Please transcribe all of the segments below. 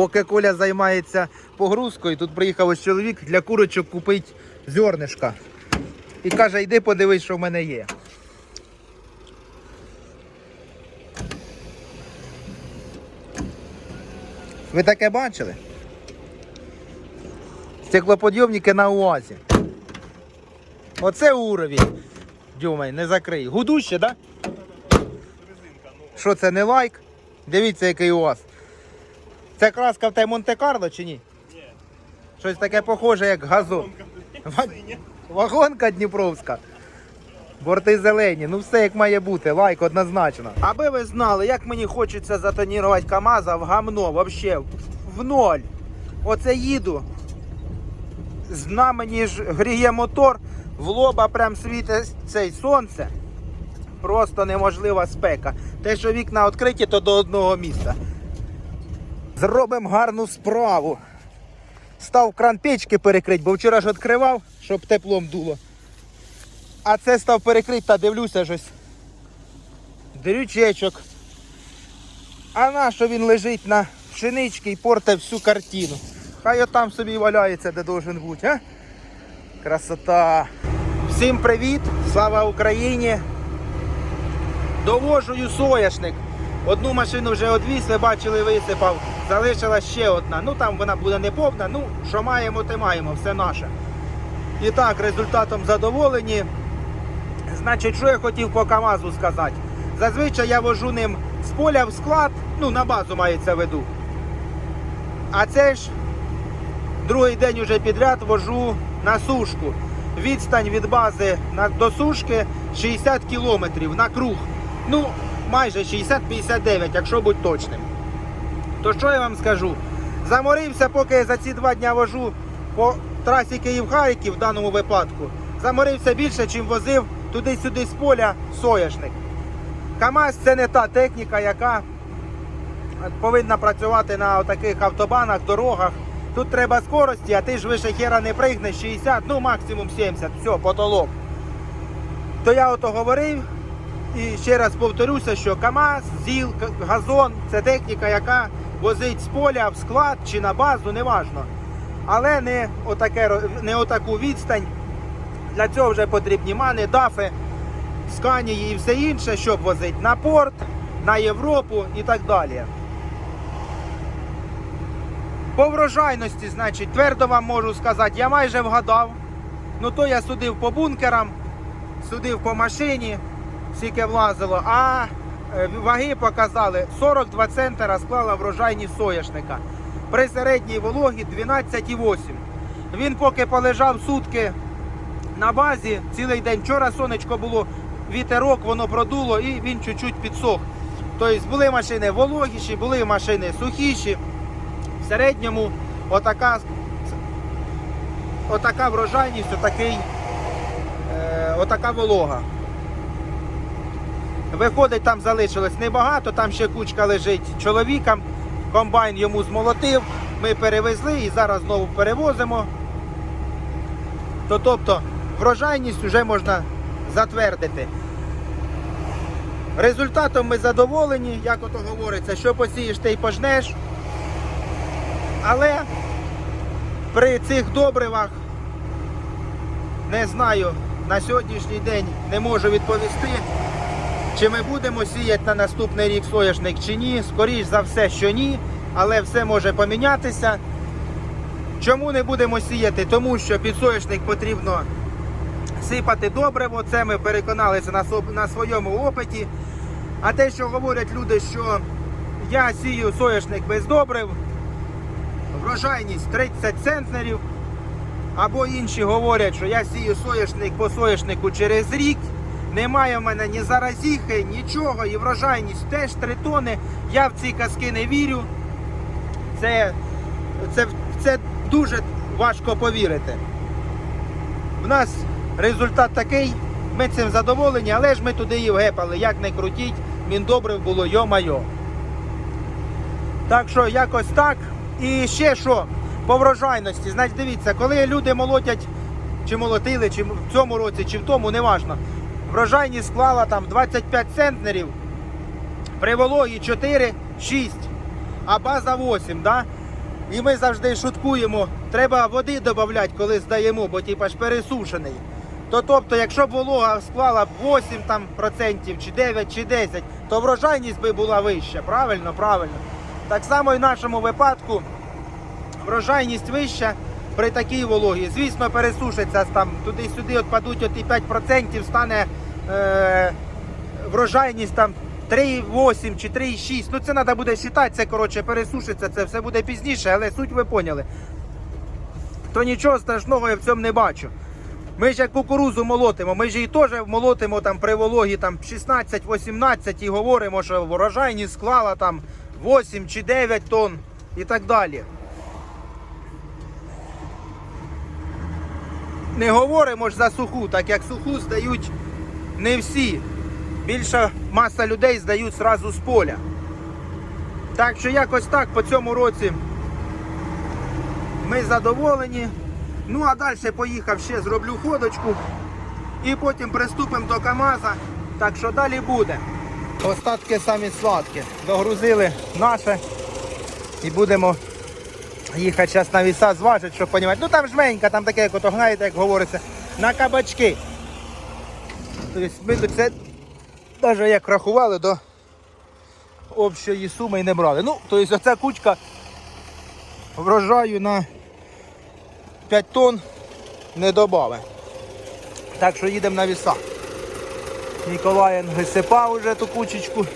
Поки Коля займається погрузкою, тут приїхав ось чоловік для курочок купити зернишка. І каже, йди подивись, що в мене є. Ви таке бачили? Стеклоподйомники на УАЗі. Оце уровень. Дюмай, не закрий. Гудуще, так? Да? Що це не лайк? Дивіться, який УАЗ. Це краска в те Монте-Карло чи ні? Ні. Щось таке похоже, як газон. Ва- Вагонка Дніпровська. Борти зелені, ну все як має бути, лайк однозначно. Аби ви знали, як мені хочеться затонірувати КАМАЗа в гамно, вообще в ноль. Оце їду. З мені ж гріє мотор, в лоба прям світить цей сонце. Просто неможлива спека. Те, що вікна відкриті, то до одного місця. Зробимо гарну справу. Став кран печки перекрити, бо вчора ж відкривав, щоб теплом дуло. А це став перекрити та дивлюся щось. Дрючечок. А на що він лежить на пшеничці і порте всю картину. Хай отам собі валяється, де должен бути, а? Красота. Всім привіт! Слава Україні! Довожую соняшник. Одну машину вже одвіз, ви бачили, висипав. Залишилась ще одна. Ну там вона буде не повна. Ну, що маємо, те маємо, все наше. І так, результатом задоволені. Значить, що я хотів по КАМАЗу сказати. Зазвичай я вожу ним з поля в склад, ну на базу мається в виду. А це ж другий день уже підряд вожу на сушку. Відстань від бази до сушки 60 кілометрів на круг. Ну, майже 60-59, якщо бути точним. То що я вам скажу? Заморився, поки я за ці два дня вожу по трасі Київ-Харків в даному випадку. Заморився більше, чим возив туди-сюди з поля соняшник. КАМАЗ це не та техніка, яка повинна працювати на таких автобанах, дорогах. Тут треба скорості, а ти ж вище хера не пригнеш 60, ну максимум 70, все, потолок. То я ото говорив і ще раз повторюся, що КАМАЗ, ЗІЛ, газон це техніка, яка возить з поля в склад чи на базу, неважно. Але не, отаке, не отаку відстань. Для цього вже потрібні мани, дафи, сканії і все інше, щоб возити на порт, на Європу і так далі. По врожайності, значить, твердо вам можу сказати, я майже вгадав. Ну то я судив по бункерам, судив по машині, скільки влазило, а ваги показали 42 центра склала врожайність соняшника. При середній вологі 12,8. Він поки полежав сутки на базі, цілий день. Вчора сонечко було, вітерок, воно продуло і він чуть-чуть підсох. Тобто були машини вологіші, були машини сухіші. В середньому отака, отака врожайність, отакий, е, отака волога. Виходить, там залишилось небагато, там ще кучка лежить чоловікам. Комбайн йому змолотив, ми перевезли і зараз знову перевозимо. То тобто врожайність вже можна затвердити. Результатом ми задоволені, як ото говориться, що посієш, ти й пожнеш. Але при цих добривах не знаю, на сьогоднішній день не можу відповісти, чи ми будемо сіяти на наступний рік соняшник чи ні. Скоріш за все, що ні, але все може помінятися. Чому не будемо сіяти? Тому що під соняшник потрібно сипати добриво. Це ми переконалися на, на своєму опиті. А те, що говорять люди, що я сію соняшник без добрив, врожайність 30 центнерів. Або інші говорять, що я сію соняшник по соняшнику через рік. Немає в мене ні заразіхи, нічого, і врожайність теж 3 тони. Я в ці казки не вірю. Це, це, це дуже важко повірити. В нас результат такий, ми цим задоволені, але ж ми туди і вгепали. Як не крутіть, міндобрив було йо-майо. Так що якось так. І ще що по врожайності. Значить, дивіться, коли люди молотять, чи молотили, чи в цьому році, чи в тому, неважно. Врожайність склала там 25 центнерів, при вологі 4, 6, а база 8. Да? І ми завжди шуткуємо, треба води додати, коли здаємо, бо типа ж пересушений. То тобто, якщо б волога склала б 8 там, процентів, чи 9, чи 10, то врожайність би була вища. Правильно, правильно. Так само і в нашому випадку врожайність вища при такій вологі. Звісно, пересушиться там туди-сюди отпадуть от і 5%, стане е, врожайність там 3,8 чи 3,6. Ну це треба буде вважати, це коротше пересушиться, це все буде пізніше, але суть ви поняли. То нічого страшного я в цьому не бачу. Ми ж як кукурузу молотимо, ми ж її теж молотимо там при вологі там 16-18 і говоримо, що врожайність склала там 8 чи 9 тонн і так далі. Не говоримо ж за суху, так як суху здають не всі. Більша маса людей здають зразу з поля. Так що якось так по цьому році ми задоволені. Ну а далі поїхав ще зроблю ходочку і потім приступимо до КАМАЗа. Так що далі буде. Остатки самі сладкі. Догрузили наше і будемо їхати зараз на віса зважити, щоб розуміти. Ну там жменька, там таке, як ото знаєте, як говориться, на кабачки. Тобто ми це навіть як рахували до общої суми і не брали. Ну, тобто оця кучка врожаю на 5 тонн не добаве. Так що їдемо на віса. Ніколаєн висипав уже ту кучечку.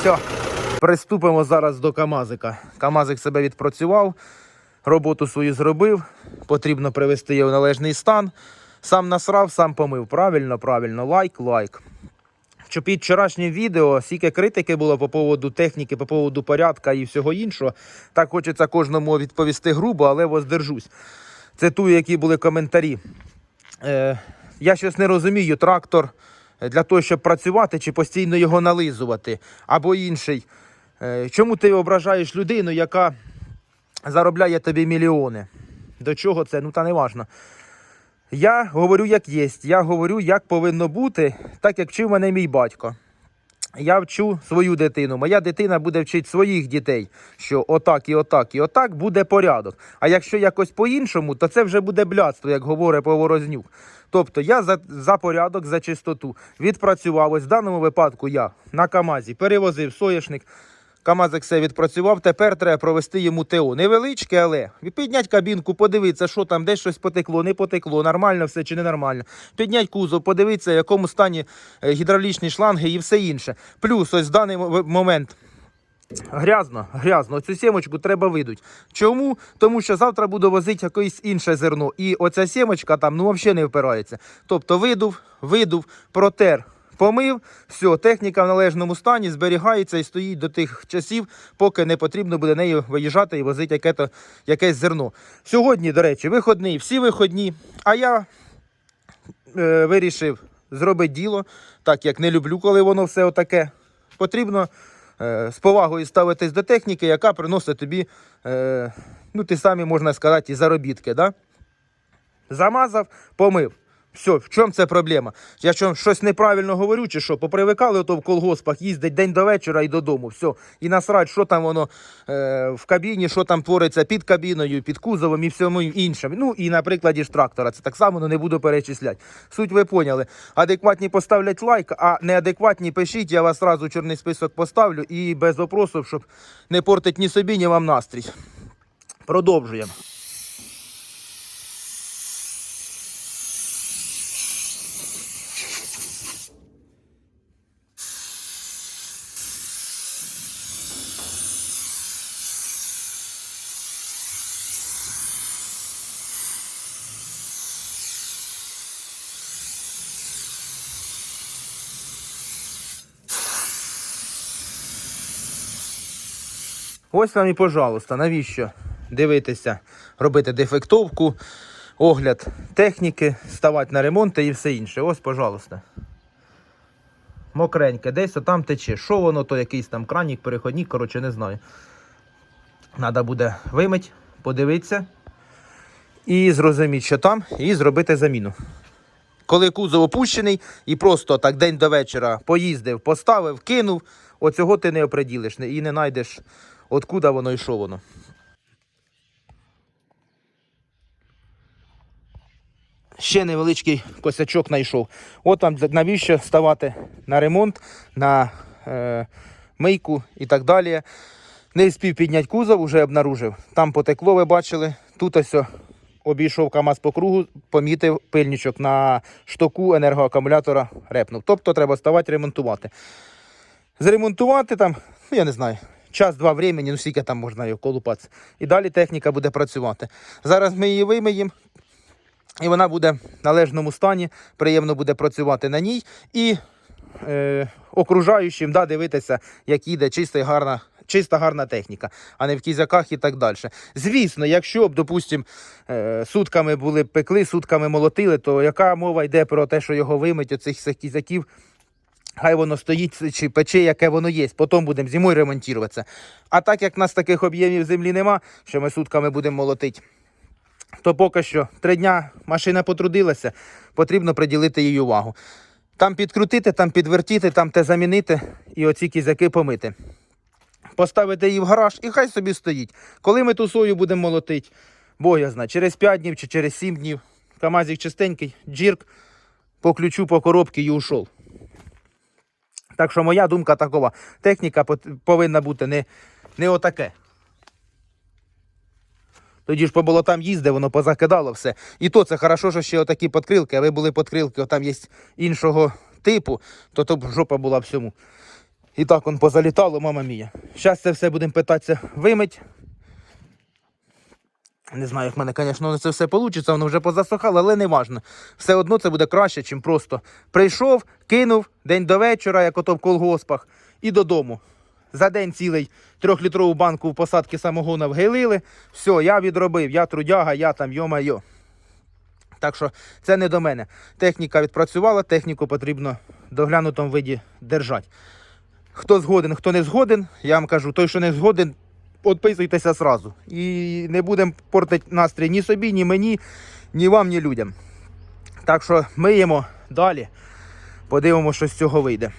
Все. Приступимо зараз до Камазика. Камазик себе відпрацював, роботу свою зробив. Потрібно привести його в належний стан. Сам насрав, сам помив. Правильно, правильно. Лайк, лайк. Що під вчорашнім відео стільки критики було по поводу техніки, по поводу порядка і всього іншого. Так хочеться кожному відповісти грубо, але воздержусь. Цитую, які були коментарі. Е, я щось не розумію, трактор для того, щоб працювати, чи постійно його нализувати, або інший. Е, чому ти ображаєш людину, яка заробляє тобі мільйони? До чого це? Ну та не важно. Я говорю, як є. Я говорю, як повинно бути, так як вчив мене мій батько. Я вчу свою дитину. Моя дитина буде вчити своїх дітей, що отак і отак і отак буде порядок. А якщо якось по-іншому, то це вже буде блядство, як говорить Поворознюк. Тобто я за, за порядок, за чистоту відпрацював. Ось в даному випадку я на Камазі перевозив соєшник. Камазик все відпрацював, тепер треба провести йому ТО. Невеличке, але підняти кабінку, подивитися, що там, десь щось потекло, не потекло, нормально все чи не нормально. Підняти кузов, подивитися, в якому стані е, гідравлічні шланги і все інше. Плюс ось в даний момент Грязно, грязно. Оцю сімочку треба видуть. Чому? Тому що завтра буду возити якесь інше зерно. І оця сімочка там ну взагалі не впирається. Тобто видув, видув, протер, помив, все, техніка в належному стані зберігається і стоїть до тих часів, поки не потрібно буде нею виїжджати і возити яке-то, якесь зерно. Сьогодні, до речі, виходний, всі виходні. А я е, вирішив зробити діло, так як не люблю, коли воно все отаке. Потрібно е, з повагою ставитись до техніки, яка приносить тобі, е, ну, ти самі можна сказати, і заробітки. Да? Замазав, помив. Все, в чому це проблема? Я що, щось неправильно говорю, чи що? Попривикали ото в колгоспах, їздить день до вечора і додому. Все. І насрать, що там воно е, в кабіні, що там твориться під кабіною, під кузовом і всьому іншим. Ну і на прикладі ж трактора. Це так само ну, не буду перечисляти. Суть ви поняли. Адекватні поставлять лайк, а неадекватні пишіть, я вас одразу чорний список поставлю і без вопросів, щоб не портить ні собі, ні вам настрій. Продовжуємо. Ось вам і, пожалуйста, навіщо дивитися, робити дефектовку, огляд техніки, ставати на ремонти і все інше. Ось, пожалуйста. Мокреньке, десь там тече. Що воно, то якийсь там кранік, переходник, коротше, не знаю. Треба буде вимити, подивитися і зрозуміти, що там, і зробити заміну. Коли кузов опущений і просто так день до вечора поїздив, поставив, кинув, оцього ти не оприділиш і не знайдеш, откуда воно і що воно. Ще невеличкий косячок знайшов. От там навіщо ставати на ремонт, на е, мийку і так далі. Не встиг підняти кузов, вже обнаружив. Там потекло, ви бачили. Тут ось обійшов КАМАЗ по кругу, помітив пильничок на штоку енергоакумулятора репнув. Тобто треба ставати ремонтувати. Зремонтувати там, ну я не знаю, час-два времени, ну скільки там можна його колупатися. І далі техніка буде працювати. Зараз ми її вимиємо. І вона буде в належному стані, приємно буде працювати на ній і е, окружаючим да, дивитися, як їде чиста і гарна, чиста гарна техніка, а не в кізяках і так далі. Звісно, якщо б, допустимо, е, сутками були пекли, сутками молотили, то яка мова йде про те, що його вимить, оцих кізяків, Хай воно стоїть чи пече, яке воно є. Потім будемо зимою ремонтуватися. А так як в нас таких об'ємів землі нема, що ми сутками будемо молотити, то поки що три дня машина потрудилася, потрібно приділити їй увагу. Там підкрутити, там підвертіти, там те замінити і оці кізяки помити. Поставити її в гараж і хай собі стоїть. Коли ми ту сою будемо молотити, бо я знаю, через 5 днів чи через 7 днів. Камазик чистенький, джірк, по ключу, по коробці і ушов. Так що моя думка такова. Техніка повинна бути не, не отаке. Тоді ж по болотам їздив, воно позакидало все. І то це хорошо, що ще отакі подкрилки, а ви були подкрилки, там є іншого типу, то то б жопа була всьому. І так он позалітало, мама мія. Зараз це все будемо питатися вимить. Не знаю, як в мене, звісно, це все вийде, воно вже позасохало, але не важно. Все одно це буде краще, ніж просто прийшов, кинув день до вечора, як ото в колгоспах, і додому. За день цілий трьохлітрову банку в посадки самогона вгилили. Все, я відробив, я трудяга, я там йо-майо. Так що це не до мене. Техніка відпрацювала, техніку потрібно в доглянутому виді держати. Хто згоден, хто не згоден, я вам кажу, той, що не згоден, відписуйтеся зразу. І не будемо портити настрій ні собі, ні мені, ні вам, ні людям. Так що миємо далі. Подивимося, що з цього вийде.